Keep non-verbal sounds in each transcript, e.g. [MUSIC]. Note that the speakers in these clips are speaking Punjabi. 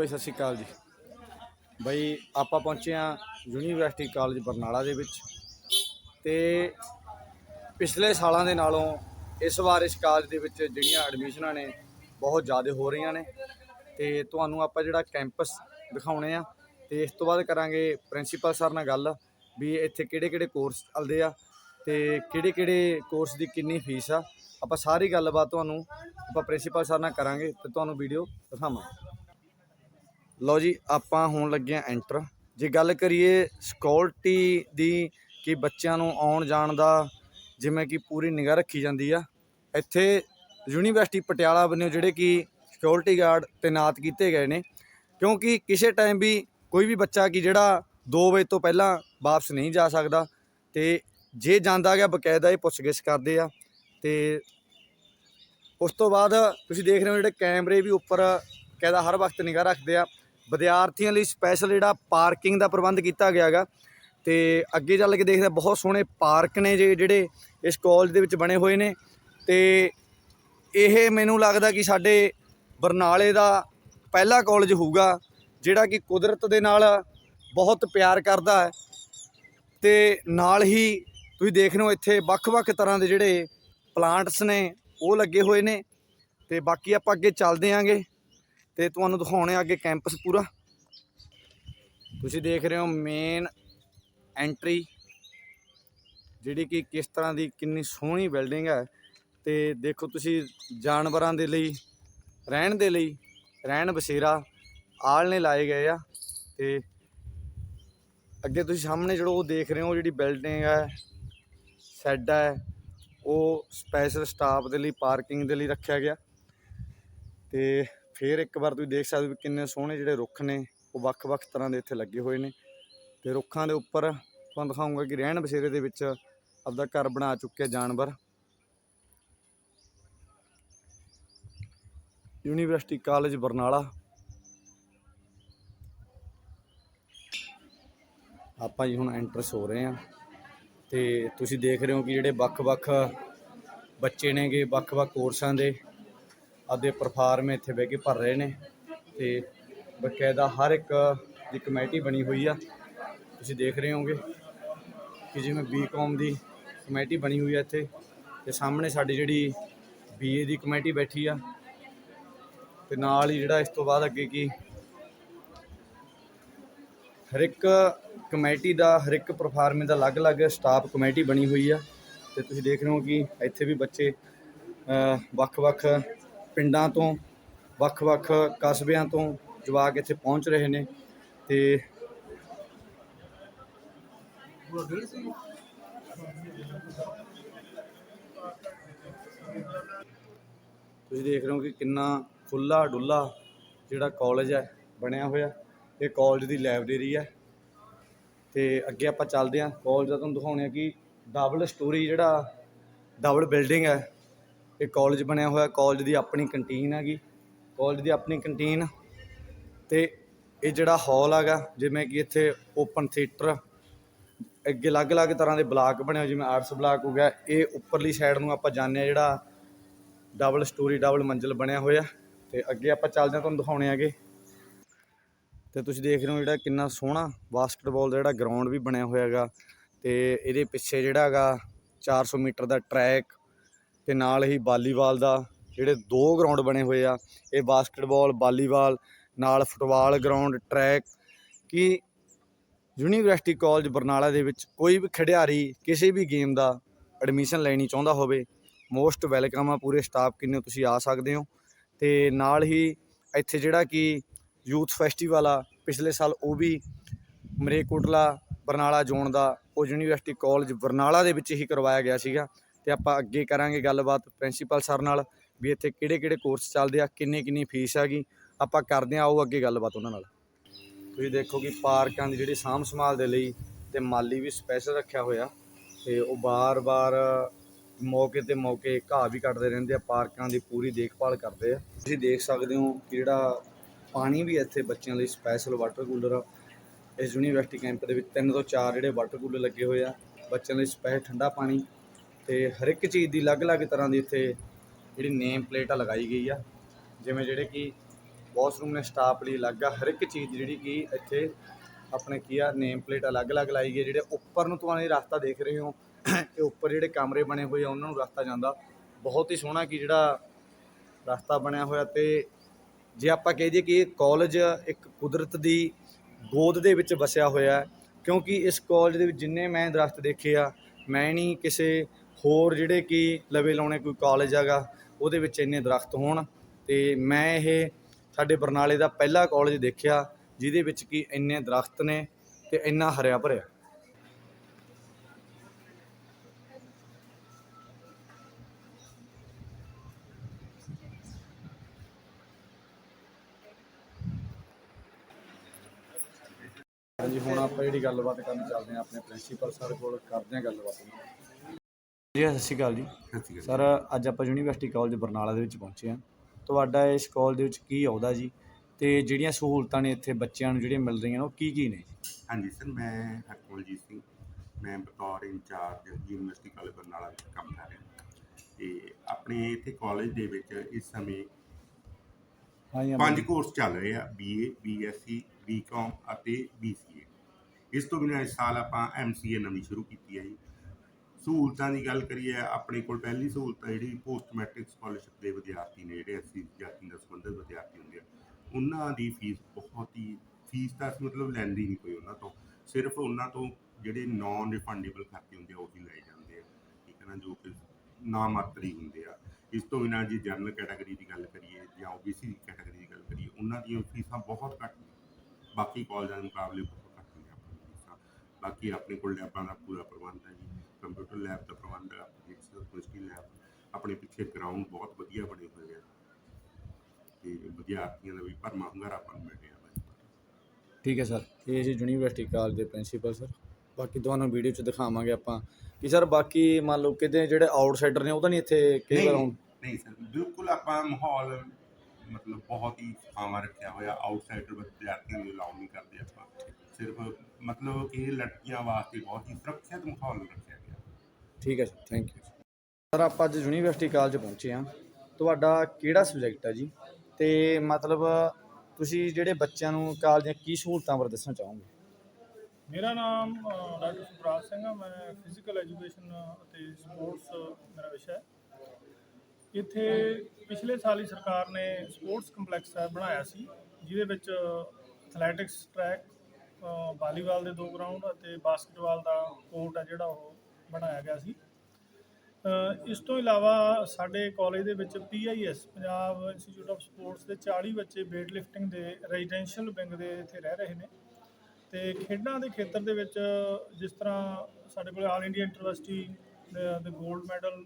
ਬਾਈ, ਸਤਿ ਸ਼੍ਰੀ ਅਕਾਲ ਜੀ। ਬਾਈ, ਆਪਾਂ ਪਹੁੰਚੇ ਆ ਯੂਨੀਵਰਸਿਟੀ ਕਾਲਜ ਬਰਨਾਲਾ ਦੇ ਵਿੱਚ ਤੇ ਪਿਛਲੇ ਸਾਲਾਂ ਦੇ ਨਾਲੋਂ ਇਸ ਵਾਰ ਇਸ ਕਾਲਜ ਦੇ ਵਿੱਚ ਜਿਹੜੀਆਂ ਐਡਮਿਸ਼ਨਾਂ ਨੇ ਬਹੁਤ ਜ਼ਿਆਦਾ ਹੋ ਰਹੀਆਂ ਨੇ ਤੇ ਤੁਹਾਨੂੰ ਆਪਾਂ ਜਿਹੜਾ ਕੈਂਪਸ ਦਿਖਾਉਣੇ ਆ ਤੇ ਇਸ ਤੋਂ ਬਾਅਦ ਕਰਾਂਗੇ ਪ੍ਰਿੰਸੀਪਲ ਸਰ ਨਾਲ ਗੱਲ ਵੀ ਇੱਥੇ ਕਿਹੜੇ ਕਿਹੜੇ ਕੋਰਸ ਚੱਲਦੇ ਆ ਤੇ ਕਿਹੜੇ ਕਿਹੜੇ ਕੋਰਸ ਦੀ ਕਿੰਨੀ ਫੀਸ ਆ। ਆਪਾਂ ਸਾਰੀ ਗੱਲਬਾਤ ਤੁਹਾਨੂੰ, ਆਪਾਂ ਪ੍ਰਿੰਸੀਪਲ ਸਰ ਨਾਲ ਕਰਾਂਗੇ ਤੇ ਤੁਹਾਨੂੰ ਵੀਡੀਓ ਦਿਖਾਵਾਂਗੇ। ਲਓ ਜੀ, ਆਪਾਂ ਹੋਣ ਲੱਗੇ ਆ ਐਂਟਰ ਜੇ ਗੱਲ ਕਰੀਏ ਸਿਕਿਉਰਿਟੀ ਦੀ ਕਿ ਬੱਚਿਆਂ ਨੂੰ ਆਉਣ ਜਾਣ ਦਾ, ਜਿਵੇਂ ਕਿ ਪੂਰੀ ਨਿਗਾਹ ਰੱਖੀ ਜਾਂਦੀ ਆ, ਇੱਥੇ ਯੂਨੀਵਰਸਿਟੀ ਪਟਿਆਲਾ ਵੱਲੋਂ ਜਿਹੜੇ ਕਿ ਸਿਕਿਉਰਿਟੀ ਗਾਰਡ ਤਾਇਨਾਤ ਕੀਤੇ ਗਏ ਨੇ, ਕਿਉਂਕਿ ਕਿਸੇ ਟਾਈਮ ਵੀ ਕੋਈ ਵੀ ਬੱਚਾ ਕਿ ਜਿਹੜਾ 2 ਵਜੇ ਤੋਂ ਪਹਿਲਾਂ ਵਾਪਸ ਨਹੀਂ ਜਾ ਸਕਦਾ, ਤੇ ਜੇ ਜਾਂਦਾ ਗਿਆ ਬਕਾਇਦਾ ਇਹ ਪੁੱਛਗਿੱਛ ਕਰਦੇ ਆ, ਤੇ ਉਸ ਤੋਂ ਬਾਅਦ ਤੁਸੀਂ ਦੇਖ ਰਹੇ ਹੋ ਜਿਹੜੇ ਕੈਮਰੇ ਵੀ ਉੱਪਰ ਕਾਇਦਾ ਹਰ ਵਕਤ ਨਿਗਾਹ ਰੱਖਦੇ ਆ ਵਿਦਿਆਰਥੀਆਂ ਲਈ ਸਪੈਸ਼ਲ ਜਿਹੜਾ ਪਾਰਕਿੰਗ ਦਾ ਪ੍ਰਬੰਧ ਕੀਤਾ ਗਿਆ ਹੈਗਾ। ਤੇ ਅੱਗੇ ਚੱਲ ਕੇ ਦੇਖਦੇ ਬਹੁਤ ਸੋਹਣੇ ਪਾਰਕ ਨੇ ਜੇ ਜਿਹੜੇ ਇਸ ਕਾਲਜ ਦੇ ਵਿੱਚ ਬਣੇ ਹੋਏ ਨੇ। ਤੇ ਇਹ ਮੈਨੂੰ ਲੱਗਦਾ ਕਿ ਸਾਡੇ ਬਰਨਾਲੇ ਦਾ ਪਹਿਲਾ ਕਾਲਜ ਹੋਊਗਾ, ਜਿਹੜਾ ਕਿ ਕੁਦਰਤ ਦੇ ਨਾਲ ਬਹੁਤ ਪਿਆਰ ਕਰਦਾ ਹੈ। ਤੇ ਨਾਲ ਹੀ ਤੁਸੀਂ ਦੇਖ ਰਹੇ ਹੋ, ਇੱਥੇ ਵੱਖ-ਵੱਖ ਤਰ੍ਹਾਂ ਦੇ ਜਿਹੜੇ ਪਲਾਂਟਸ ਨੇ, ਉਹ ਲੱਗੇ ਹੋਏ ਨੇ। ਤੇ ਬਾਕੀ ਆਪਾਂ ਅੱਗੇ ਚੱਲਦੇ ਆਂਗੇ ਤੇ ਤੁਹਾਨੂੰ ਦਿਖਾਉਣੇ ਆ ਅੱਗੇ ਕੈਂਪਸ ਪੂਰਾ। ਤੁਸੀਂ ਦੇਖ ਰਹੇ ਹੋ ਮੇਨ ਐਂਟਰੀ ਜਿਹੜੀ ਕਿ ਕਿਸ ਤਰ੍ਹਾਂ ਦੀ ਕਿੰਨੀ ਸੋਹਣੀ ਬਿਲਡਿੰਗ ਹੈ। ਤੇ ਦੇਖੋ ਤੁਸੀਂ ਜਾਨਵਰਾਂ ਦੇ ਲਈ, ਰਹਿਣ ਦੇ ਲਈ, ਰਹਿਣ ਬਸੇਰਾ ਆਲਣੇ ਲਾਏ ਗਏ ਆ। ਤੇ ਅੱਗੇ ਤੁਸੀਂ ਸਾਹਮਣੇ ਜਿਹੜਾ ਉਹ ਦੇਖ ਰਹੇ ਹੋ, ਜਿਹੜੀ ਬਿਲਡਿੰਗ ਹੈ ਸ਼ੈੱਡ ਹੈ, ਉਹ ਸਪੈਸ਼ਲ ਸਟਾਫ ਦੇ ਲਈ ਪਾਰਕਿੰਗ ਦੇ ਲਈ ਰੱਖਿਆ ਗਿਆ। ਤੇ ਫਿਰ ਇੱਕ ਵਾਰ ਤੁਸੀਂ ਦੇਖ ਸਕਦੇ ਹੋ ਵੀ ਕਿੰਨੇ ਸੋਹਣੇ ਜਿਹੜੇ ਰੁੱਖ ਨੇ, ਉਹ ਵੱਖ-ਵੱਖ ਤਰ੍ਹਾਂ ਦੇ ਇੱਥੇ ਲੱਗੇ ਹੋਏ ਨੇ। ਤੇ ਰੁੱਖਾਂ ਦੇ ਉੱਪਰ ਤੁਹਾਨੂੰ ਦਿਖਾਉਂਗਾ ਕਿ ਰਹਿਣ ਬਸੇਰੇ ਦੇ ਵਿੱਚ ਆਪਦਾ ਘਰ ਬਣਾ ਚੁੱਕੇ ਜਾਨਵਰ। University college Barnala. ਆਪਾਂ ਜੀ ਹੁਣ ਐਂਟਰਸ ਹੋ ਰਹੇ ਹਾਂ। ਤੇ ਤੁਸੀਂ ਦੇਖ ਰਹੇ ਹੋ ਕਿ ਜਿਹੜੇ ਵੱਖ-ਵੱਖ ਬੱਚੇ ਨੇਗੇ, ਵੱਖ-ਵੱਖ ਕੋਰਸਾਂ ਦੇ। ਆਪਦੇ ਪਰਫਾਰਮ ਇੱਥੇ ਬਹਿ ਕੇ ਭਰ ਰਹੇ ਨੇ ਤੇ ਬਕਾਇਦਾ ਹਰ ਇੱਕ ਦੀ ਕਮੇਟੀ ਬਣੀ ਹੋਈ ਆ। ਤੁਸੀਂ ਦੇਖ ਰਹੇ ਹੋਗੇ ਕਿ ਜਿਵੇਂ ਬੀਕਾਮ ਦੀ ਕਮੇਟੀ ਬਣੀ ਹੋਈ ਆ ਇੱਥੇ ਤੇ ਸਾਹਮਣੇ ਸਾਡੀ ਜਿਹੜੀ ਬੀਏ ਦੀ ਕਮੇਟੀ ਬੈਠੀ ਆ। ਤੇ ਨਾਲ ਹੀ ਜਿਹੜਾ ਇਸ ਤੋਂ ਬਾਅਦ ਅੱਗੇ ਕੀ ਹਰ ਇੱਕ ਕਮੇਟੀ ਦਾ, ਹਰ ਇੱਕ ਪਰਫਾਰਮੈਂਸ ਦਾ ਅਲੱਗ-ਅਲੱਗ ਸਟਾਫ ਕਮੇਟੀ ਬਣੀ ਹੋਈ ਆ। ਤੇ ਤੁਸੀਂ ਦੇਖ ਰਹੇ ਹੋ ਕਿ ਇੱਥੇ ਵੀ ਬੱਚੇ ਵੱਖ-ਵੱਖ ਪਿੰਡਾਂ ਤੋਂ, ਵੱਖ-ਵੱਖ ਕਸਬਿਆਂ ਤੋਂ ਜਵਾਕ ਇੱਥੇ ਪਹੁੰਚ ਰਹੇ ਨੇ ਤੇ ਤੁਸੀਂ ਦੇਖ ਰਹੇ ਹੋ ਕਿ ਕਿੰਨਾ ਖੁੱਲਾ ਡੁੱਲਾ ਜਿਹੜਾ ਕਾਲਜ ਹੈ, ਬਣਿਆ ਹੋਇਆ। ਇਹ ਕਾਲਜ ਦੀ ਲਾਇਬ੍ਰੇਰੀ ਹੈ। ਤੇ ਅੱਗੇ ਆਪਾਂ ਚੱਲਦੇ ਹਾਂ। ਕਾਲਜ ਦਾ ਤੁਹਾਨੂੰ ਦਿਖਾਉਣੇ ਆ ਕਿ ਡਬਲ ਸਟੋਰੀ ਜਿਹੜਾ ਡਬਲ ਬਿਲਡਿੰਗ ਹੈ। ਇਹ ਕਾਲਜ ਬਣਿਆ ਹੋਇਆ ਕਾਲਜ ਦੀ ਆਪਣੀ ਕੰਟੀਨ ਹੈਗੀ। ਕਾਲਜ ਦੀ ਆਪਣੀ ਕੰਟੀਨ ਤੇ ਇਹ ਜਿਹੜਾ ਹਾਲ ਹੈਗਾ, ਜਿਵੇਂ ਕਿ ਇੱਥੇ ਓਪਨ ਥੀਏਟਰ ਅੱਗੇ ਅਲੱਗ-ਅਲੱਗ ਤਰ੍ਹਾਂ ਦੇ ਬਲਾਕ ਬਣੇ ਹੋਏ, ਜਿਵੇਂ ਆਰਟਸ ਬਲਾਕ ਹੋ ਗਿਆ, ਇਹ ਉੱਪਰਲੀ ਸਾਈਡ ਨੂੰ ਆਪਾਂ ਜਾਂਦੇ ਆ ਜਿਹੜਾ ਡਬਲ ਸਟੋਰੀ ਡਬਲ ਮੰਜ਼ਿਲ ਬਣਿਆ ਹੋਇਆ। ਤੇ ਅੱਗੇ ਆਪਾਂ ਚੱਲਦੇ ਹਾਂ, ਤੁਹਾਨੂੰ ਦਿਖਾਉਣੇ ਆਗੇ ਤੇ ਤੁਸੀਂ ਦੇਖ ਰਹੇ ਹੋ ਜਿਹੜਾ ਕਿੰਨਾ ਸੋਹਣਾ ਬਾਸਕਟਬਾਲ ਦਾ ਜਿਹੜਾ ਗਰਾਊਂਡ ਵੀ ਬਣਿਆ ਹੋਇਆ ਹੈਗਾ। ਤੇ ਇਹਦੇ ਪਿੱਛੇ ਜਿਹੜਾ ਹੈਗਾ 400 ਮੀਟਰ ਦਾ ਟਰੈਕ ਤੇ ਨਾਲ ਹੀ ਵਾਲੀਬਾਲ ਦਾ ਜਿਹੜੇ ਦੋ ਗਰਾਊਂਡ ਬਣੇ ਹੋਏ ਆ, ਇਹ ਬਾਸਕਟਬਾਲ ਵਾਲੀਬਾਲ, ਨਾਲ ਫੁੱਟਬਾਲ ਗਰਾਊਂਡ ਟਰੈਕ ਕਿ ਯੂਨੀਵਰਸਿਟੀ ਕਾਲਜ ਬਰਨਾਲਾ ਦੇ ਵਿੱਚ ਕੋਈ ਵੀ ਖਿਡਾਰੀ ਕਿਸੇ ਵੀ ਗੇਮ ਦਾ ਐਡਮਿਸ਼ਨ ਲੈਣੀ ਚਾਹੁੰਦਾ ਹੋਵੇ ਮੋਸਟ ਵੈਲਕਮ ਆ ਪੂਰੇ ਸਟਾਫ ਕਿੰਨੇ ਤੁਸੀਂ ਆ ਸਕਦੇ ਹੋ। ਤੇ ਨਾਲ ਹੀ ਇੱਥੇ ਜਿਹੜਾ ਕਿ ਯੂਥ ਫੈਸਟੀਵਲ ਆ, ਪਿਛਲੇ ਸਾਲ ਉਹ ਵੀ ਮਰੇਕੋਟਲਾ ਬਰਨਾਲਾ ਜ਼ੋਨ ਦਾ ਉਹ ਯੂਨੀਵਰਸਿਟੀ ਕਾਲਜ ਬਰਨਾਲਾ ਦੇ ਵਿੱਚ ਹੀ ਕਰਵਾਇਆ ਗਿਆ ਸੀਗਾ। ਤੇ ਆਪਾਂ ਅੱਗੇ ਕਰਾਂਗੇ ਗੱਲਬਾਤ ਪ੍ਰਿੰਸੀਪਲ ਸਰ ਨਾਲ ਵੀ ਇੱਥੇ ਕਿਹੜੇ ਕਿਹੜੇ ਕੋਰਸ ਚੱਲਦੇ ਆ, ਕਿੰਨੀ ਕਿੰਨੀ ਫੀਸ ਹੈਗੀ। ਆਪਾਂ ਕਰਦੇ ਆ ਆਓ ਅੱਗੇ ਗੱਲਬਾਤ ਉਹਨਾਂ ਨਾਲ। ਤੁਸੀਂ ਦੇਖੋ ਕਿ ਪਾਰਕਾਂ ਦੀ ਜਿਹੜੀ ਸਾਂਭ ਸੰਭਾਲ ਦੇ ਲਈ ਤੇ ਮਾਲੀ ਵੀ ਸਪੈਸ਼ਲ ਰੱਖਿਆ ਹੋਇਆ ਤੇ ਉਹ ਬਾਰ-ਬਾਰ ਮੌਕੇ ਤੇ ਮੌਕੇ ਘਾਹ ਵੀ ਕੱਟਦੇ ਰਹਿੰਦੇ ਆ, ਪਾਰਕਾਂ ਦੀ ਪੂਰੀ ਦੇਖਭਾਲ ਕਰਦੇ ਆ। ਤੁਸੀਂ ਦੇਖ ਸਕਦੇ ਹੋ ਕਿ ਜਿਹੜਾ ਪਾਣੀ ਵੀ ਇੱਥੇ ਬੱਚਿਆਂ ਲਈ ਸਪੈਸ਼ਲ ਵਾਟਰ ਕੂਲਰ ਆ। ਇਸ ਯੂਨੀਵਰਸਿਟੀ ਕੈਂਪ ਦੇ ਵਿੱਚ ਤਿੰਨ ਤੋਂ ਚਾਰ ਜਿਹੜੇ ਵਾਟਰ ਕੂਲਰ ਲੱਗੇ ਹੋਏ ਆ। ਬੱਚਿਆਂ ਲਈ ਸਪੈਸ਼ਲ ਠੰਡਾ ਪਾਣੀ ਤੇ ਹਰ ਇੱਕ ਚੀਜ਼ ਦੀ ਅਲੱਗ-ਅਲੱਗ ਤਰ੍ਹਾਂ ਦੀ ਇੱਥੇ ਜਿਹੜੀ ਨੇਮ ਪਲੇਟ ਆ ਲਗਾਈ ਗਈ ਆ। ਜਿਵੇਂ ਜਿਹੜੇ ਕਿ ਵਾਸ਼ਰੂਮ ਨੇ ਸਟਾਫ ਲਈ ਅਲੱਗ ਆ, ਹਰ ਇੱਕ ਚੀਜ਼ ਜਿਹੜੀ ਕਿ ਇੱਥੇ ਆਪਣੇ ਕੀ ਆ ਨੇਮ ਪਲੇਟ ਅਲੱਗ-ਅਲੱਗ ਲਾਈ ਗਈ ਜਿਹੜੇ ਉੱਪਰ ਨੂੰ ਤੁਹਾਨੂੰ ਇਹ ਰਸਤਾ ਦੇਖ ਰਹੇ ਹੋ [COUGHS] ਇਹ ਉੱਪਰ ਜਿਹੜੇ ਕਮਰੇ ਬਣੇ ਹੋਏ ਆ, ਉਹਨਾਂ ਨੂੰ ਰਸਤਾ ਜਾਂਦਾ। ਬਹੁਤ ਹੀ ਸੋਹਣਾ ਕੀ ਜਿਹੜਾ ਰਸਤਾ ਬਣਿਆ ਹੋਇਆ ਤੇ ਜੇ ਆਪਾਂ ਕਹਿ ਦਈਏ ਕਿ ਇਹ ਕਾਲਜ ਇੱਕ ਕੁਦਰਤ ਦੀ ਗੋਦ ਦੇ ਵਿੱਚ ਵਸਿਆ ਹੋਇਆ ਕਿਉਂਕਿ ਇਸ ਕਾਲਜ ਦੇ ਵਿੱਚ ਜਿੰਨੇ ਮੈਂ ਦਰਖਤ ਦੇਖੇ ਆ, ਮੈਂ ਨਹੀਂ ਕਿਸੇ ਹੋਰ ਜਿਹੜੇ ਕਿ ਲਵੇ ਲਾਉਣੇ ਕੋਈ ਕਾਲਜ ਹੈਗਾ, ਉਹਦੇ ਵਿੱਚ ਇੰਨੇ ਦਰਖਤ ਹੋਣ ਤੇ ਮੈਂ ਇਹ ਸਾਡੇ ਬਰਨਾਲੇ ਦਾ ਪਹਿਲਾ ਕਾਲਜ ਦੇਖਿਆ, ਜਿਹਦੇ ਵਿੱਚ ਕਿ ਇੰਨੇ ਦਰਖਤ ਨੇ ਤੇ ਇੰਨਾ ਹਰਿਆ ਭਰਿਆ। ਹਾਂਜੀ, ਹੁਣ ਆਪਾਂ ਜਿਹੜੀ ਗੱਲਬਾਤ ਕਰਨ ਚੱਲਦੇ ਹਾਂ, ਆਪਣੇ ਪ੍ਰਿੰਸੀਪਲ ਸਰ ਕੋਲ ਕਰਦੇ ਹਾਂ ਗੱਲਬਾਤ। ਜੀ ਸਤਿ ਸ਼੍ਰੀ ਅਕਾਲ ਜੀ। ਸਰ ਅੱਜ ਆਪਾਂ ਯੂਨੀਵਰਸਿਟੀ ਕਾਲਜ ਬਰਨਾਲਾ ਦੇ ਵਿੱਚ ਪਹੁੰਚੇ ਹਾਂ। ਤੁਹਾਡਾ ਇਸ ਕਾਲਜ ਦੇ ਵਿੱਚ ਕੀ ਆਉਦਾ ਜੀ? ਤੇ ਜਿਹੜੀਆਂ ਸਹੂਲਤਾਂ ਨੇ ਇੱਥੇ ਬੱਚਿਆਂ ਨੂੰ ਜਿਹੜੀਆਂ ਮਿਲ ਰਹੀਆਂ ਨੇ ਉਹ ਕੀ ਕੀ ਨੇ ਹਾਂਜੀ ਸਰ ਮੈਂ ਹਰਕਮਲਜੀਤ ਸਿੰਘ ਮੈਂ ਬਤੌਰ ਇੰਚਾਰਜ ਯੂਨੀਵਰਸਿਟੀ ਕਾਲਜ ਬਰਨਾਲਾ ਵਿੱਚ ਕੰਮ ਕਰ ਰਿਹਾ। ਤੇ ਆਪਣੇ ਇੱਥੇ ਕਾਲਜ ਦੇ ਵਿੱਚ ਇਸ ਸਮੇਂ ਹਾਂਜੀ ਪੰਜ ਕੋਰਸ ਚੱਲ ਰਹੇ ਆ ਬੀਏ ਬੀਐਸਸੀ ਬੀਕਾਮ ਅਤੇ ਬੀਸੀਏ ਇਸ ਤੋਂ ਬਿਨਾਂ ਇਸ ਸਾਲ ਆਪਾਂ ਐਮਸੀਏ ਨਵੀਂ ਸ਼ੁਰੂ ਕੀਤੀ ਹੈ ਜੀ। ਸਹੂਲਤਾਂ ਦੀ ਗੱਲ ਕਰੀਏ, ਆਪਣੇ ਕੋਲ ਪਹਿਲੀ ਸਹੂਲਤ ਹੈ ਜਿਹੜੀ ਪੋਸਟ ਮੈਟ੍ਰਿਕ ਸਕਾਲਰਸ਼ਿਪ ਦੇ ਵਿਦਿਆਰਥੀ ਨੇ, ਜਿਹੜੇ ਅਸੀਂ ਜਾਤੀ ਨਾਲ ਸੰਬੰਧਿਤ ਵਿਦਿਆਰਥੀ ਹੁੰਦੇ ਆ, ਉਹਨਾਂ ਦੀ ਫੀਸ ਬਹੁਤ ਹੀ ਫੀਸ ਤਾਂ ਮਤਲਬ ਲੈਂਦੀ ਨਹੀਂ ਕੋਈ ਉਹਨਾਂ ਤੋਂ, ਸਿਰਫ ਉਹਨਾਂ ਤੋਂ ਜਿਹੜੇ ਨਾਨ ਰਿਫੰਡੇਬਲ ਖਾਤੇ ਹੁੰਦੇ ਆ, ਉਹ ਹੀ ਲਏ ਜਾਂਦੇ ਆ, ਠੀਕ ਹੈ ਨਾ, ਜੋ ਕਿ ਨਾ ਮਾਤਰੀ ਹੁੰਦੇ ਆ। ਇਸ ਤੋਂ ਬਿਨਾਂ ਜੇ ਜਨਰਲ ਕੈਟਾਗਰੀ ਦੀ ਗੱਲ ਕਰੀਏ ਜਾਂ ਓਬੀਸੀ ਦੀ ਕੈਟਾਗਰੀ ਦੀ ਗੱਲ ਕਰੀਏ, ਉਹਨਾਂ ਦੀਆਂ ਫੀਸਾਂ ਬਹੁਤ ਘੱਟ ਨੇ। ਬਾਕੀ ਕਾਲਜਾਂ ਦੇ ਮੁਕਾਬਲੇ ਬਹੁਤ ਘੱਟ ਨੇ ਆਪਣੀਆਂ ਫੀਸਾਂ ਬਾਕੀ ਆਪਣੇ ਕੋਲ ਲੈਬਾਂ ਦਾ ਪੂਰਾ ਪ੍ਰਬੰਧ ਹੈ ਜੀ। ਕੰਪਿਊਟਰ ਲੈਬ ਦਾ ਪ੍ਰਬੰਧ ਹੈ ਕੈਮਿਸਟਰੀ ਲੈਬ ਆਪਣੇ ਪਿੱਛੇ ਗਰਾਊਂਡ ਬਹੁਤ ਵਧੀਆ ਬਣੇ ਹੋਏ ਆ। ਤੇ ਵਿਦਿਆਰਥੀਆਂ ਦਾ ਵੀ ਭਰਮਾ ਹੁੰਗਾਰਾ ਆਪਾਂ ਨੂੰ ਮਿਲ ਰਿਹਾ ਠੀਕ ਹੈ ਸਰ ਇਹ ਜੀ ਯੂਨੀਵਰਸਿਟੀ ਕਾਲਜ ਦੇ ਪ੍ਰਿੰਸੀਪਲ ਸਰ। ਬਾਕੀ ਤੁਹਾਨੂੰ ਵੀਡੀਓ 'ਚ ਦਿਖਾਵਾਂਗੇ ਆਪਾਂ ਕਿ ਸਰ ਬਾਕੀ ਮੰਨ ਲਓ ਕਿਤੇ ਜਿਹੜੇ ਆਊਟਸਾਈਡਰ ਨੇ ਉਹ ਤਾਂ ਨਹੀਂ ਇੱਥੇ ਕਈ ਵਾਰ ਨਹੀਂ ਸਰ ਬਿਲਕੁਲ ਆਪਾਂ ਮਾਹੌਲ ਮਤਲਬ ਬਹੁਤ ਹੀ ਸਾਵਾਂ ਰੱਖਿਆ ਹੋਇਆ ਆਊਟਸਾਈਡਰ ਵਿਦਿਆਰਥੀਆਂ ਨੂੰ ਅਲਾਉ ਨਹੀਂ ਕਰਦੇ ਆਪਾਂ। ਸਿਰਫ ਮਤਲਬ ਇਹ ਲੜਕੀਆਂ ਵਾਸਤੇ ਬਹੁਤ ਹੀ ਸੁਰੱਖਿਅਤ ਮਾਹੌਲ ਰੱਖਿਆ। ਠੀਕ ਹੈ ਸਰ ਥੈਂਕ ਯੂ ਸਰ, ਆਪਾਂ ਅੱਜ ਯੂਨੀਵਰਸਿਟੀ ਕਾਲਜ ਪਹੁੰਚੇ ਹਾਂ। ਤੁਹਾਡਾ ਕਿਹੜਾ ਸਬਜੈਕਟ ਹੈ ਜੀ? ਤੇ ਮਤਲਬ ਤੁਸੀਂ ਜਿਹੜੇ ਬੱਚਿਆਂ ਨੂੰ ਕਾਲਜ ਦੀਆਂ ਕੀ ਸਹੂਲਤਾਂ ਬਾਰੇ ਦੱਸਣਾ ਚਾਹੋਗੇ? ਮੇਰਾ ਨਾਮ ਡਾਕਟਰ ਸੁਪਰਾਜ ਸਿੰਘ ਆ। ਮੈਂ ਫਿਜ਼ੀਕਲ ਐਜੂਕੇਸ਼ਨ ਅਤੇ ਸਪੋਰਟਸ ਮੇਰਾ ਵਿਸ਼ਾ ਹੈ। ਇੱਥੇ ਪਿਛਲੇ ਸਾਲ ਹੀ ਸਰਕਾਰ ਨੇ ਸਪੋਰਟਸ ਕੰਪਲੈਕਸ ਬਣਾਇਆ ਸੀ, ਜਿਹਦੇ ਵਿੱਚ ਐਥਲੈਟਿਕਸ ਟਰੈਕ ਵਾਲੀਬਾਲ ਦੇ ਦੋ ਗਰਾਊਂਡ ਅਤੇ ਬਾਸਕਟਬਾਲ ਦਾ ਕੋਰਟ ਹੈ ਜਿਹੜਾ ਉਹ ਬਣਾਇਆ ਗਿਆ ਸੀ। ਇਸ ਤੋਂ ਇਲਾਵਾ ਸਾਡੇ ਕਾਲਜ ਦੇ ਵਿੱਚ PIS Punjab institute of sports ਦੇ 40 ਬੱਚੇ weight lifting ਦੇ ਰੈਜ਼ੀਡੈਂਸ਼ੀਅਲ ਵਿੰਗ ਦੇ ਇੱਥੇ ਰਹਿ ਰਹੇ ਨੇ। ਤੇ ਖੇਡਾਂ ਦੇ ਖੇਤਰ ਦੇ ਵਿੱਚ ਜਿਸ ਤਰ੍ਹਾਂ ਸਾਡੇ ਕੋਲ ਆਲ ਇੰਡੀਆ ਯੂਨੀਵਰਸਿਟੀ ਦੇ ਦੇ 골ਡ ਮੈਡਲ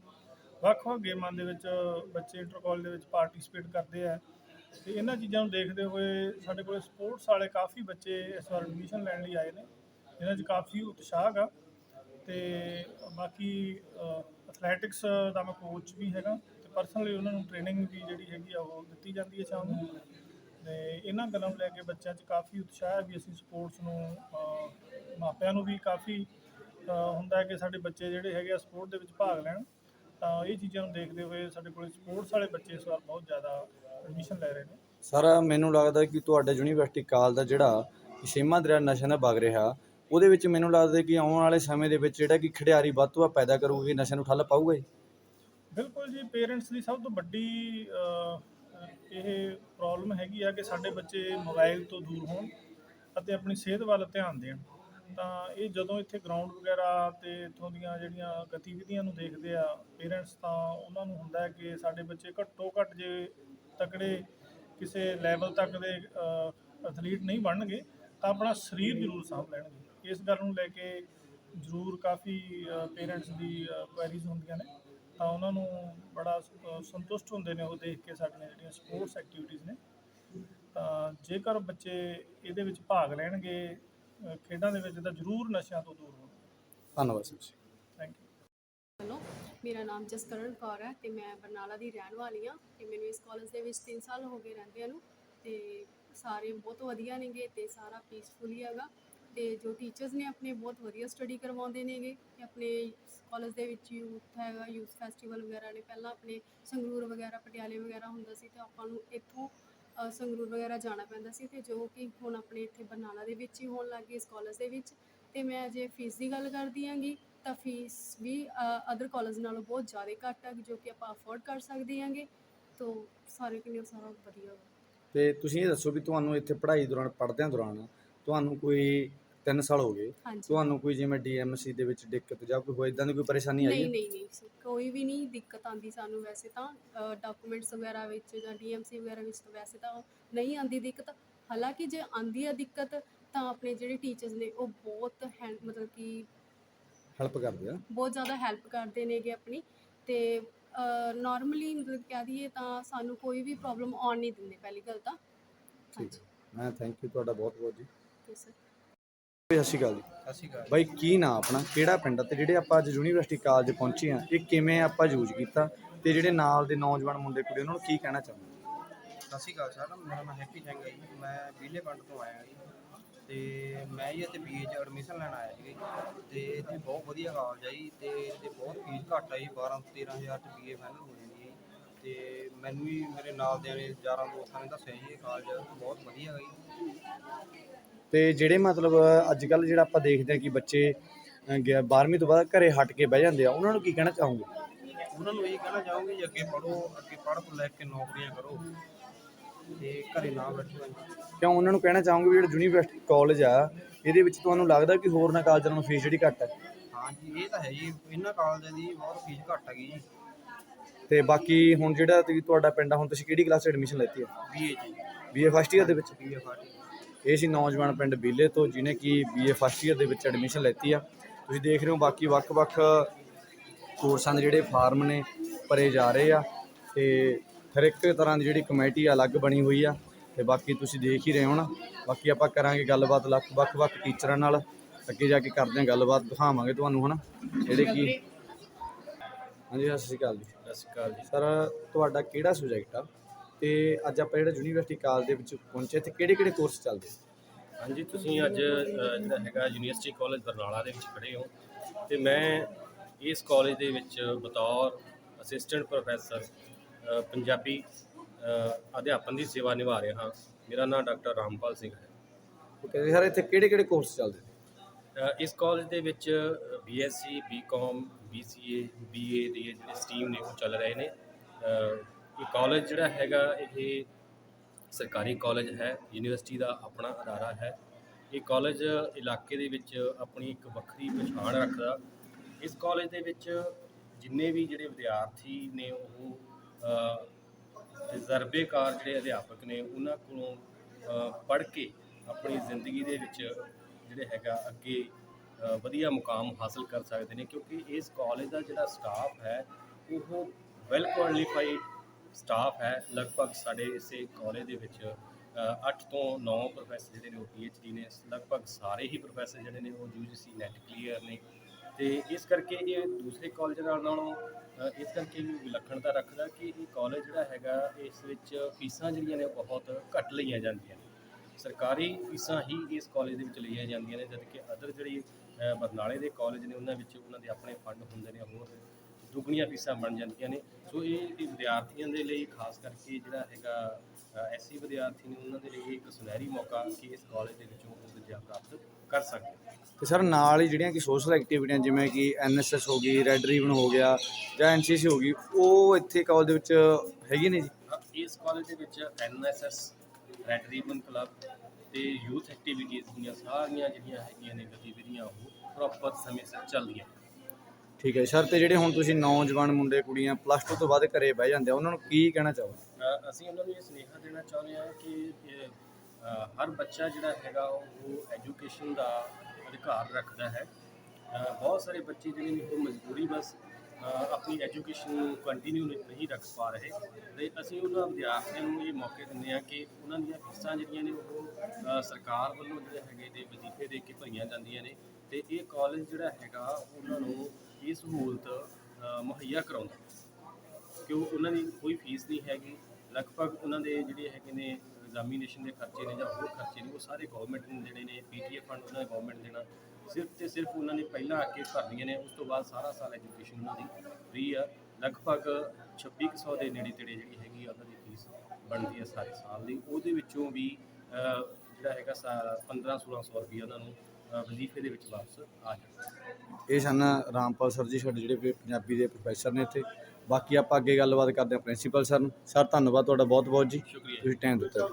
ਵੱਖ-ਵੱਖ ਗੇਮਾਂ ਦੇ ਵਿੱਚ ਬੱਚੇ ਇੰਟਰ ਕਾਲਜ ਦੇ ਵਿੱਚ ਪਾਰਟਿਸਿਪੇਟ ਕਰਦੇ ਆ। ਤੇ ਇਹਨਾਂ ਚੀਜ਼ਾਂ ਨੂੰ ਦੇਖਦੇ ਹੋਏ ਸਾਡੇ ਕੋਲ ਸਪੋਰਟਸ ਵਾਲੇ ਕਾਫੀ ਬੱਚੇ ਇਸ ਵਾਰ ਐਡਮਿਸ਼ਨ ਲੈਣ ਲਈ ਆਏ ਨੇ ਇਹਨਾਂ 'ਚ ਕਾਫੀ ਉਤਸ਼ਾਹ ਆ ਤੇ ਬਾਕੀ ਐਥਲੈਟਿਕਸ ਦਾ ਮੈਂ ਕੋਚ ਵੀ ਹੈਗਾ ਤੇ ਪਰਸਨਲੀ ਉਹਨਾਂ ਨੂੰ ਟ੍ਰੇਨਿੰਗ ਵੀ ਜਿਹੜੀ ਹੈਗੀ ਆ ਉਹ ਦਿੱਤੀ ਜਾਂਦੀ ਹੈ ਸ਼ਾਮ ਨੂੰ। ਤੇ ਇਹਨਾਂ ਗੱਲਾਂ ਨੂੰ ਲੈ ਕੇ ਬੱਚਿਆਂ 'ਚ ਕਾਫੀ ਉਤਸ਼ਾਹ ਹੈ ਵੀ ਅਸੀਂ ਸਪੋਰਟਸ ਨੂੰ ਮਾਪਿਆਂ ਨੂੰ ਵੀ ਕਾਫੀ ਹੁੰਦਾ ਹੈ ਕਿ ਸਾਡੇ ਬੱਚੇ ਜਿਹੜੇ ਹੈਗੇ ਆ ਸਪੋਰਟ ਦੇ ਵਿੱਚ ਭਾਗ ਲੈਣ। ਤਾਂ ਇਹ ਚੀਜ਼ਾਂ ਨੂੰ ਦੇਖਦੇ ਹੋਏ ਸਾਡੇ ਕੋਲ ਸਪੋਰਟਸ ਵਾਲੇ ਬੱਚੇ ਇਸ ਵਾਰ ਬਹੁਤ ਜ਼ਿਆਦਾ ਐਡਮਿਸ਼ਨ ਲੈ ਰਹੇ ਨੇ। ਸਰ ਮੈਨੂੰ ਲੱਗਦਾ ਕਿ ਤੁਹਾਡਾ ਯੂਨੀਵਰਸਿਟੀ ਕਾਲ ਦਾ ਜਿਹੜਾ ਛੇਵਾਂ ਦਰਿਆ ਨਸ਼ਾ ਦਾ ਵਗ ਰਿਹਾ ਉਹਦੇ ਵਿੱਚ ਮੈਨੂੰ ਲੱਗਦਾ ਕਿ ਆਉਣ ਵਾਲੇ ਸਮੇਂ ਦੇ ਵਿੱਚ ਜਿਹੜਾ ਕਿ ਖਿਡਾਰੀ ਵੱਧ ਤੋਂ ਵੱਧ ਪੈਦਾ ਕਰੂਗੀ ਨਸ਼ੇ ਨੂੰ ਠੱਲ ਪਾਊਗਾ ਜੀ। ਬਿਲਕੁਲ ਜੀ ਪੇਰੈਂਟਸ ਦੀ ਸਭ ਤੋਂ ਵੱਡੀ ਇਹ ਪ੍ਰੋਬਲਮ ਹੈਗੀ ਆ ਕਿ ਸਾਡੇ ਬੱਚੇ ਮੋਬਾਈਲ ਤੋਂ ਦੂਰ ਹੋਣ ਅਤੇ ਆਪਣੀ ਸਿਹਤ ਵੱਲ ਧਿਆਨ ਦੇਣ। ਤਾਂ ਇਹ ਜਦੋਂ ਇੱਥੇ ਗਰਾਊਂਡ ਵਗੈਰਾ ਤੇ ਇੱਥੋਂ ਦੀਆਂ ਜਿਹੜੀਆਂ ਗਤੀਵਿਧੀਆਂ ਨੂੰ ਦੇਖਦੇ ਆ ਪੇਰੈਂਟਸ ਤਾਂ ਉਹਨਾਂ ਨੂੰ ਹੁੰਦਾ ਕਿ ਸਾਡੇ ਬੱਚੇ ਘੱਟੋ ਘੱਟ ਜੇ ਤਕੜੇ ਕਿਸੇ ਲੈਵਲ ਤੱਕ ਦੇ ਐਥਲੀਟ ਨਹੀਂ ਬਣਨਗੇ, ਤਾਂ ਆਪਣਾ ਸਰੀਰ ਜ਼ਰੂਰ ਸਾਂਭ ਲੈਣਗੇ। ਇਸ ਗੱਲ ਨੂੰ ਲੈ ਕੇ ਜ਼ਰੂਰ ਕਾਫੀ ਪੇਰੈਂਟਸ ਦੀ ਕੁਐਰੀਜ਼ ਹੁੰਦੀਆਂ ਨੇ। ਤਾਂ ਉਹਨਾਂ ਨੂੰ ਬੜਾ ਸੰਤੁਸ਼ਟ ਹੁੰਦੇ ਨੇ ਉਹ ਦੇਖ ਕੇ ਸਾਡੀਆਂ ਜਿਹੜੀਆਂ ਸਪੋਰਟਸ ਐਕਟੀਵਿਟੀਜ਼ ਨੇ। ਤਾਂ ਜੇਕਰ ਬੱਚੇ ਇਹਦੇ ਵਿੱਚ ਭਾਗ ਲੈਣਗੇ ਖੇਡਾਂ ਦੇ ਵਿੱਚ ਤਾਂ ਜ਼ਰੂਰ ਨਸ਼ਿਆਂ ਤੋਂ ਦੂਰ ਹੋਣਗੇ ਧੰਨਵਾਦ ਸਰ ਜੀ। ਥੈਂਕ ਯੂ ਹੈਲੋ ਮੇਰਾ ਨਾਮ ਜਸਕਰਨ ਕੌਰ ਹੈ ਤੇ ਮੈਂ ਬਰਨਾਲਾ ਦੀ ਰਹਿਣ ਵਾਲੀ ਹਾਂ ਤੇ ਮੈਨੂੰ ਇਸ ਕਾਲਜ ਦੇ ਵਿੱਚ 3 ਸਾਲ ਹੋ ਗਏ ਰਹਿੰਦਿਆਂ ਨੂੰ ਤੇ ਸਾਰੇ ਬਹੁਤ ਵਧੀਆ ਨੇਗੇ ਤੇ ਸਾਰਾ ਪੀਸਫੁਲੀ ਹੈਗਾ। ਤੇ ਜੋ ਟੀਚਰਸ ਨੇ ਆਪਣੇ ਬਹੁਤ ਵਧੀਆ ਸਟੱਡੀ ਕਰਵਾਉਂਦੇ ਨੇਗੇ ਤੇ ਆਪਣੇ ਕਾਲਜ ਦੇ ਵਿੱਚ ਯੂਥ ਹੈਗਾ ਯੂਥ ਫੈਸਟੀਵਲ ਵਗੈਰਾ ਨੇ ਪਹਿਲਾਂ ਆਪਣੇ ਸੰਗਰੂਰ ਵਗੈਰਾ ਪਟਿਆਲੇ ਵਗੈਰਾ ਹੁੰਦਾ ਸੀ ਤੇ ਆਪਾਂ ਨੂੰ ਇੱਥੋਂ ਅ, ਸੰਗਰੂਰ ਵਗੈਰਾ ਜਾਣਾ ਪੈਂਦਾ ਸੀ ਤੇ ਜੋ ਕਿ ਹੁਣ ਆਪਣੇ ਇੱਥੇ ਬਰਨਾਲਾ ਦੇ ਵਿੱਚ ਹੀ ਹੋਣ ਲੱਗ ਗਈ ਇਸ ਕਾਲਜ ਦੇ ਵਿੱਚ ਤੇ ਮੈਂ ਜੇ ਫੀਸ ਦੀ ਗੱਲ ਕਰਦੀ ਆਂਗੀ ਤਾਂ ਫੀਸ ਵੀ ਅਦਰ ਕਾਲਜ ਨਾਲੋਂ ਬਹੁਤ ਜ਼ਿਆਦਾ ਘੱਟ ਆ ਜੋ ਕਿ ਆਪਾਂ ਅਫੋਰਡ ਕਰ ਸਕਦੇ ਆਂਗੇ ਤੋਂ ਸਾਰੇ ਕਿੰਨੇ ਸਾਰਾ ਵਧੀਆ ਵਾ। ਤੇ ਤੁਸੀਂ ਇਹ ਦੱਸੋ ਵੀ ਤੁਹਾਨੂੰ ਇੱਥੇ ਪੜ੍ਹਾਈ ਦੌਰਾਨ ਪੜ੍ਹਦਿਆਂ ਦੌਰਾਨ ਤੁਹਾਨੂੰ ਕੋਈ 3 ਸਾਲ ਹੋ ਗਏ। ਹਾਂਜੀ। ਤੁਹਾਨੂੰ ਕੋਈ ਜਿਵੇਂ ਡੀਐਮਸੀ ਦੇ ਵਿੱਚ ਦਿੱਕਤ ਜਾਂ ਕੋਈ ਹੋਏ ਇਦਾਂ ਦੀ ਕੋਈ ਪਰੇਸ਼ਾਨੀ ਆਈ ਨਹੀਂ ਹੈ? ਨਹੀਂ ਨਹੀਂ ਸੀ, ਕੋਈ ਵੀ ਨਹੀਂ ਦਿੱਕਤ ਆਂਦੀ ਸਾਨੂੰ ਵੈਸੇ ਤਾਂ। ਡਾਕੂਮੈਂਟਸ ਵਗੈਰਾ ਵਿੱਚ ਜਾਂ ਡੀਐਮਸੀ ਵਗੈਰਾ ਵਿੱਚ ਤਾਂ ਵੈਸੇ ਤਾਂ ਨਹੀਂ ਆਂਦੀ ਦਿੱਕਤ। ਹਾਲਾਂਕਿ ਜੇ ਆਂਦੀ ਆ ਦਿੱਕਤ ਤਾਂ ਆਪਣੇ ਜਿਹੜੇ ਟੀਚਰਸ ਨੇ ਉਹ ਬਹੁਤ ਮਤਲਬ ਕਿ ਹੈਲਪ ਕਰਦੇ ਆ। ਬਹੁਤ ਜ਼ਿਆਦਾ ਹੈਲਪ ਕਰਦੇ ਨੇਗੇ ਆਪਣੀ। ਤੇ ਨਾਰਮਲੀ ਮਤਲਬ ਕਹਿ ਦਈਏ ਤਾਂ ਸਾਨੂੰ ਕੋਈ ਵੀ ਪ੍ਰੋਬਲਮ ਆਉਣ ਨਹੀਂ ਦਿੰਦੇ ਪਹਿਲੀ ਗੱਲ ਤਾਂ। ਠੀਕ ਹਾਂਜੀ। ਹੈ ਮੈਂ ਥੈਂਕ ਯੂ ਤੁਹਾਡਾ ਬਹੁਤ ਬਹੁਤ ਜੀ। ਤੇ ਸਰ ਸਤਿ ਸ਼੍ਰੀ ਅਕਾਲ ਜੀ। ਸਤਿ ਸ਼੍ਰੀ ਅਕਾਲ ਬਾਈ ਕੀ ਨਾਂ ਆਪਣਾ? ਕਿਹੜਾ ਪਿੰਡ ਆ? ਤੇ ਜਿਹੜੇ ਆਪਾਂ ਅੱਜ ਯੂਨੀਵਰਸਿਟੀ ਕਾਲਜ ਪਹੁੰਚੇ ਆ, ਇਹ ਕਿਵੇਂ ਆਪਾਂ ਯੂਜ਼ ਕੀਤਾ? ਤੇ ਜਿਹੜੇ ਨਾਲ ਦੇ ਨੌਜਵਾਨ ਮੁੰਡੇ, ਕੁੜੀ, ਉਹਨਾਂ ਨੂੰ ਕੀ ਕਹਿਣਾ ਚਾਹੁੰਦੇ ਸਤਿ ਸ਼੍ਰੀ ਅਕਾਲ ਸਰ, ਮੇਰਾ ਨਾਮ ਹੈਪੀ ਸਿੰਘ ਹੈ ਜੀ। ਮੈਂ ਬੀਲੇ ਪਿੰਡ ਤੋਂ ਆਇਆ ਜੀ। ਤੇ ਮੈਂ ਜੀ ਇੱਥੇ ਬੀਏ 'ਚ ਐਡਮਿਸ਼ਨ ਲੈਣ ਆਇਆ ਜੀ। ਤੇ ਇੱਥੇ ਬਹੁਤ ਵਧੀਆ ਕਾਲਜ ਹੈ ਜੀ। ਤੇ ਇੱਥੇ ਬਹੁਤ ਫੀਸ ਘੱਟ ਹੈ ਜੀ 12 13000 ਚ ਬੀਏ ਫਾਈਨਲ ਹੋ ਜਾਂਦੀ ਹੈ ਜੀ। ਤੇ ਮੈਨੂੰ ਵੀ ਮੇਰੇ ਨਾਲ ਦੇ ਨੇ ਯਾਰਾਂ ਦੋਸਤਾਂ ਨੇ ਦੱਸਿਆ ਜੀ, ਇਹ ਕਾਲਜ ਬਹੁਤ ਵਧੀਆ ਹੈ ਜੀ। ਤੇ ਜਿਹੜੇ ਮਤਲਬ ਅੱਜ ਕੱਲ ਜਿਹੜਾ ਆਪਾਂ ਦੇਖਦੇ ਆ ਕਿ ਬੱਚੇ 12ਵੀਂ ਤੋਂ ਬਾਅਦ ਘਰੇ ਹਟ ਕੇ ਬਹਿ ਜਾਂਦੇ ਆ ਉਹਨਾਂ ਨੂੰ ਕੀ ਕਹਿਣਾ ਚਾਹੋਗੇ? ਉਹਨਾਂ ਨੂੰ ਇਹ ਕਹਿਣਾ ਚਾਹੂੰਗੀ ਜੀ ਅੱਗੇ ਪੜ੍ਹੋ ਅੱਗੇ ਪੜ੍ਹ ਤੋਂ ਲੈ ਕੇ ਨੌਕਰੀਆਂ ਕਰੋ ਤੇ ਘਰੇ ਨਾ ਬੈਠੋ ਕਿਉਂ ਉਹਨਾਂ ਨੂੰ ਕਹਿਣਾ ਚਾਹੋਗੇ ਵੀ ਜਿਹੜਾ ਯੂਨੀਵਰਸਿਟੀ ਕਾਲਜ ਆ ਇਹਦੇ ਵਿੱਚ ਤੁਹਾਨੂੰ ਲੱਗਦਾ ਕਿ ਹੋਰ ਨਾ ਕਾਲਜਾਂ ਨਾਲੋਂ ਫੀਸ ਜਿਹੜੀ ਘੱਟ ਹੈ ਹਾਂ ਜੀ ਇਹ ਤਾਂ ਹੈ ਜੀ ਇਹਨਾਂ ਕਾਲਜਾਂ ਦੀ ਬਹੁਤ ਫੀਸ ਘੱਟ ਹੈਗੀ ਜੀ। ਤੇ ਬਾਕੀ ਹੁਣ ਜਿਹੜਾ ਤੁਸੀਂ ਤੁਹਾਡਾ ਪਿੰਡ ਆ ਹੁਣ ਤੁਸੀਂ ਕਿਹੜੀ ਕਲਾਸ ਐਡਮਿਸ਼ਨ ਲੈਤੀ ਹੈ ਬੀਏ ਜੀ। ਬੀਏ ਫਸਟ ਈਅਰ ਦੇ ਵਿੱਚ? ਬੀਏ ਫਾਟੀ ਇਹ ਸੀ ਨੌਜਵਾਨ ਪਿੰਡ ਬੀਲੇ ਤੋਂ ਜਿਨੇ ਕਿ ਬੀਏ ਫਸਟ ਈਅਰ ਦੇ ਵਿੱਚ ਐਡਮਿਸ਼ਨ ਲੈਤੀ ਆ। ਤੁਸੀਂ ਦੇਖ ਰਹੇ ਹੋ ਬਾਕੀ ਵੱਖ-ਵੱਖ ਕੋਰਸਾਂ ਦੇ ਜਿਹੜੇ ਫਾਰਮ ਨੇ ਭਰੇ ਜਾ ਰਹੇ ਆ। ਤੇ ਹਰ ਇੱਕ ਤਰ੍ਹਾਂ ਦੀ ਜਿਹੜੀ ਕਮੇਟੀ ਅਲੱਗ ਬਣੀ ਹੋਈ ਆ। ਤੇ ਬਾਕੀ ਤੁਸੀਂ ਦੇਖ ਹੀ ਰਹੇ ਹੋ ਨਾ। ਬਾਕੀ ਆਪਾਂ ਕਰਾਂਗੇ ਗੱਲਬਾਤ ਲੱਖ ਵੱਖ-ਵੱਖ ਟੀਚਰਾਂ ਨਾਲ। ਅੱਗੇ ਜਾ ਕੇ ਕਰਦੇ ਹਾਂ ਗੱਲਬਾਤ ਦਿਖਾਵਾਂਗੇ ਤੁਹਾਨੂੰ ਹਨਾ ਜਿਹੜੇ ਕਿ ਹਾਂਜੀ ਸਤਿ ਸ਼੍ਰੀ ਅਕਾਲ ਜੀ। ਸਤਿ ਸ਼੍ਰੀ ਅਕਾਲ ਜੀ। ਸਰ ਤੁਹਾਡਾ ਕਿਹੜਾ ਸਬਜੈਕਟ ਆ? ਤੇ ਅੱਜ ਆਪਾਂ ਜਿਹੜਾ ਯੂਨੀਵਰਸਿਟੀ ਕਾਲਜ ਦੇ ਵਿੱਚ ਪਹੁੰਚੇ ਤੇ ਕਿਹੜੇ-ਕਿਹੜੇ ਕੋਰਸ ਚੱਲਦੇ? ਹਾਂਜੀ ਤੁਸੀਂ ਅੱਜ ਜਿਹੜਾ ਹੈਗਾ ਯੂਨੀਵਰਸਿਟੀ ਕਾਲਜ ਬਰਨਾਲਾ ਦੇ ਵਿੱਚ ਖੜੇ ਹੋ ਤੇ ਮੈਂ ਇਸ ਕਾਲਜ ਦੇ ਵਿੱਚ ਬਤੌਰ ਅਸਿਸਟੈਂਟ ਪ੍ਰੋਫੈਸਰ ਪੰਜਾਬੀ ਅਧਿਆਪਨ ਦੀ ਸੇਵਾ ਨਿਭਾ ਰਿਹਾ ਹਾਂ। ਮੇਰਾ ਨਾਮ ਡਾਕਟਰ ਰਾਮਪਾਲ ਸਿੰਘ ਹੈ। ਓਕੇ ਸਰ ਇੱਥੇ ਕਿਹੜੇ-ਕਿਹੜੇ ਕੋਰਸ ਚੱਲਦੇ ਇਸ ਕਾਲਜ ਦੇ ਵਿੱਚ ਬੀਐਸਸੀ ਬੀਕਾਮ ਬੀਸੀਏ ਬੀਏ ਦੇ ਜਿਹੜੇ ਸਟਰੀਮ ਨੇ ਉਹ ਚੱਲ ਰਹੇ ਨੇ। ਇਹ ਕਾਲਜ ਜਿਹੜਾ ਹੈਗਾ ਇਹ ਸਰਕਾਰੀ ਕਾਲਜ ਹੈ ਯੂਨੀਵਰਸਿਟੀ ਦਾ ਆਪਣਾ ਅਦਾਰਾ ਹੈ। ਇਹ ਕਾਲਜ ਇਲਾਕੇ ਦੇ ਵਿੱਚ ਆਪਣੀ ਇੱਕ ਵੱਖਰੀ ਪਛਾਣ ਰੱਖਦਾ। ਇਸ ਕਾਲਜ ਦੇ ਵਿੱਚ ਜਿੰਨੇ ਵੀ ਜਿਹੜੇ ਵਿਦਿਆਰਥੀ ਨੇ ਉਹ ਤਜਰਬੇਕਾਰ ਜਿਹੜੇ ਅਧਿਆਪਕ ਨੇ, ਉਹਨਾਂ ਕੋਲੋਂ ਪੜ੍ਹ ਕੇ ਆਪਣੀ ਜ਼ਿੰਦਗੀ ਦੇ ਵਿੱਚ ਜਿਹੜੇ ਹੈਗਾ ਅੱਗੇ ਵਧੀਆ ਮੁਕਾਮ ਹਾਸਲ ਕਰ ਸਕਦੇ ਨੇ। ਕਿਉਂਕਿ ਇਸ ਕਾਲਜ ਦਾ ਜਿਹੜਾ ਸਟਾਫ ਹੈ, ਉਹ ਵੈਲ ਕੁਆਲੀਫਾਈਡ ਸਟਾਫ ਹੈ, ਲਗਭਗ ਸਾਡੇ ਇਸੇ ਕਾਲਜ ਦੇ ਵਿੱਚ 8 ਤੋਂ 9 ਪ੍ਰੋਫੈਸਰ ਜਿਹੜੇ ਨੇ ਉਹ ਪੀਐਚਡੀ ਨੇ, ਲਗਭਗ ਸਾਰੇ ਹੀ ਪ੍ਰੋਫੈਸਰ ਜਿਹੜੇ ਨੇ ਉਹ ਯੂਜੀਸੀ ਨੈਟ ਕਲੀਅਰ ਨੇ। ਤੇ ਇਸ ਕਰਕੇ ਇਹ ਦੂਸਰੇ ਕਾਲਜ ਨਾਲੋਂ ਇਸ ਕਰਕੇ ਵੀ ਵਿਲੱਖਣਤਾ ਰੱਖਦਾ ਕਿ ਇਹ ਕਾਲਜ ਜਿਹੜਾ ਹੈਗਾ, ਇਸ ਵਿੱਚ ਫੀਸਾਂ ਜਿਹੜੀਆਂ ਨੇ ਉਹ ਬਹੁਤ ਘੱਟ ਲਈਆਂ ਜਾਂਦੀਆਂ ਨੇ। ਸਰਕਾਰੀ ਫੀਸਾਂ ਹੀ ਇਸ ਕਾਲਜ ਦੇ ਵਿੱਚ ਲਈਆਂ ਜਾਂਦੀਆਂ ਨੇ ਜਦਕਿ ਅਦਰ ਜਿਹੜੀ ਬਰਨਾਲੇ ਦੇ ਕਾਲਜ ਨੇ, ਉਹਨਾਂ ਵਿੱਚ ਉਹਨਾਂ ਦੇ ਆਪਣੇ ਫੰਡ ਹੁੰਦੇ ਨੇ, ਹੋਰ ਦੁੱਗਣੀਆਂ ਫੀਸਾਂ ਬਣ ਜਾਂਦੀਆਂ ਨੇ। ਸੋ ਇਹ ਇਹ ਵਿਦਿਆਰਥੀਆਂ ਦੇ ਲਈ ਖਾਸ ਕਰਕੇ ਜਿਹੜਾ ਹੈਗਾ ਐਸਸੀ ਵਿਦਿਆਰਥੀ ਨੇ ਉਹਨਾਂ ਦੇ ਲਈ ਇੱਕ ਸੁਨਹਿਰੀ ਮੌਕਾ ਕਿ ਇਸ ਕਾਲਜ ਦੇ ਵਿੱਚੋਂ ਉਹ ਵਿਦਿਆ ਪ੍ਰਾਪਤ ਕਰ ਸਕਦੇ ਤੇ ਸਰ ਨਾਲ ਹੀ ਜਿਹੜੀਆਂ ਕਿ ਸੋਸ਼ਲ ਐਕਟੀਵਿਟੀਆਂ ਜਿਵੇਂ ਕਿ ਐਨਐਸਐਸ ਹੋ ਗਈ ਰੈੱਡ ਰੀਬਨ ਹੋ ਗਿਆ ਜਾਂ ਐਨਸੀਸੀ ਹੋ ਗਈ ਉਹ ਇੱਥੇ ਕਾਲਜ ਦੇ ਵਿੱਚ ਹੈਗੀ ਨੇ ਜੀ? ਇਸ ਕਾਲਜ ਦੇ ਵਿੱਚ ਐਨਐਸਐਸ ਰੈਡ ਰੀਬਨ ਕਲੱਬ ਤੇ ਯੂਥ ਐਕਟੀਵਿਟੀਜ਼ ਦੀਆਂ ਸਾਰੀਆਂ ਜਿਹੜੀਆਂ ਹੈਗੀਆਂ ਨੇ ਗਤੀਵਿਧੀਆਂ ਉਹ ਪ੍ਰੋਪਰ ਸਮੇਂ ਸਿਰ ਚੱਲਦੀਆਂ ਠੀਕ ਹੈ ਸਰ ਤੇ ਜਿਹੜੇ ਹੁਣ ਤੁਸੀਂ ਨੌਜਵਾਨ ਮੁੰਡੇ ਕੁੜੀਆਂ ਪਲੱਸ 2 ਤੋਂ ਬਾਅਦ ਘਰੇ ਬਹਿ ਜਾਂਦੇ ਆ ਉਹਨਾਂ ਨੂੰ ਕੀ ਕਹਿਣਾ ਚਾਹੋਗੇ? ਅ, ਅਸੀਂ ਉਹਨਾਂ ਨੂੰ ਇਹ ਸੁਨੇਹਾ ਦੇਣਾ ਚਾਹੁੰਦੇ ਹਾਂ ਕਿ ਇਹ, ਅ, ਹਰ ਬੱਚਾ ਜਿਹੜਾ ਹੈਗਾ ਉਹ ਐਜੂਕੇਸ਼ਨ ਦਾ ਅਧਿਕਾਰ ਰੱਖਦਾ ਹੈ। ਅ, ਬਹੁਤ ਸਾਰੇ ਬੱਚੇ ਜਿਹੜੇ ਨੇ ਉਹ ਮਜਬੂਰੀ ਬਸ ਅ, ਆਪਣੀ ਐਜੂਕੇਸ਼ਨ ਨੂੰ ਕੰਟੀਨਿਊ ਨਹੀਂ ਰੱਖ ਪਾ ਰਹੇ। ਤੇ ਅਸੀਂ ਉਹਨਾਂ ਵਿਦਿਆਰਥੀਆਂ ਨੂੰ ਇਹ ਮੌਕੇ ਦਿੰਦੇ ਹਾਂ ਕਿ ਉਹਨਾਂ ਦੀਆਂ ਫੀਸਾਂ ਜਿਹੜੀਆਂ ਨੇ ਉਹ ਅ, ਸਰਕਾਰ ਵੱਲੋਂ ਜਿਹੜੇ ਹੈਗੇ ਨੇ ਵਜ਼ੀਫੇ ਦੇ ਕੇ ਭਰੀਆਂ ਜਾਂਦੀਆਂ ਨੇ। ਤੇ ਇਹ ਕਾਲਜ ਜਿਹੜਾ ਹੈਗਾ ਉਹਨਾਂ ਨੂੰ ਇਹ ਸਹੂਲਤ ਮੁਹੱਈਆ ਕਰਾਉਂਦਾ। ਕਿ ਉਹ ਉਹਨਾਂ ਦੀ ਕੋਈ ਫੀਸ ਨਹੀਂ ਹੈਗੀ। ਲਗਭਗ ਉਹਨਾਂ ਦੇ ਜਿਹੜੇ ਹੈਗੇ ਨੇ ਐਗਜ਼ਾਮੀਨੇਸ਼ਨ ਦੇ ਖਰਚੇ ਨੇ ਜਾਂ ਹੋਰ ਖਰਚੇ ਨੇ, ਉਹ ਸਾਰੇ ਗਵਰਨਮੈਂਟ ਨੇ ਜਿਹੜੇ ਨੇ ਪੀਟੀਏ ਫੰਡ ਉਹਨਾਂ ਦਾ ਗਵਰਨਮੈਂਟ ਦੇਣਾ। ਸਿਰਫ ਤੇ ਸਿਰਫ ਉਹਨਾਂ ਨੇ ਪਹਿਲਾਂ ਆ ਕੇ ਭਰਨੀਆਂ ਨੇ, ਉਸ ਤੋਂ ਬਾਅਦ ਸਾਰਾ ਸਾਲ ਐਜੂਕੇਸ਼ਨ ਉਹਨਾਂ ਦੀ ਫ੍ਰੀ ਆ। ਲਗਭਗ 2600 ਦੇ ਨੇੜੇ ਤੇੜੇ ਜਿਹੜੀ ਹੈਗੀ ਆ, ਉਹਨਾਂ ਦੀ ਫੀਸ ਬਣਦੀ ਹੈ ਸਾਰੇ ਸਾਲ ਦੀ। ਉਹਦੇ ਵਿੱਚੋਂ ਵੀ ਜਿਹੜਾ ਹੈਗਾ 15 1600 ਰੁਪਏ ਉਹਨਾਂ ਨੂੰ ਵਜ਼ੀਫੇ ਦੇ ਵਿੱਚ ਵਾਪਸ ਆ ਜਾਂਦਾ ਇਹ ਸਨ ਰਾਮਪਾਲ ਸਰ ਜੀ ਸਾਡੇ ਜਿਹੜੇ ਪੰਜਾਬੀ ਦੇ ਪ੍ਰੋਫੈਸਰ ਨੇ ਇੱਥੇ। ਬਾਕੀ ਆਪਾਂ ਅੱਗੇ ਗੱਲਬਾਤ ਕਰਦੇ ਹਾਂ ਪ੍ਰਿੰਸੀਪਲ ਸਰ ਨੂੰ। ਸਰ ਧੰਨਵਾਦ ਤੁਹਾਡਾ ਬਹੁਤ ਬਹੁਤ ਜੀ। ਸ਼ੁਕਰੀਆ। ਤੁਸੀਂ ਟਾਈਮ ਦਿੱਤਾ।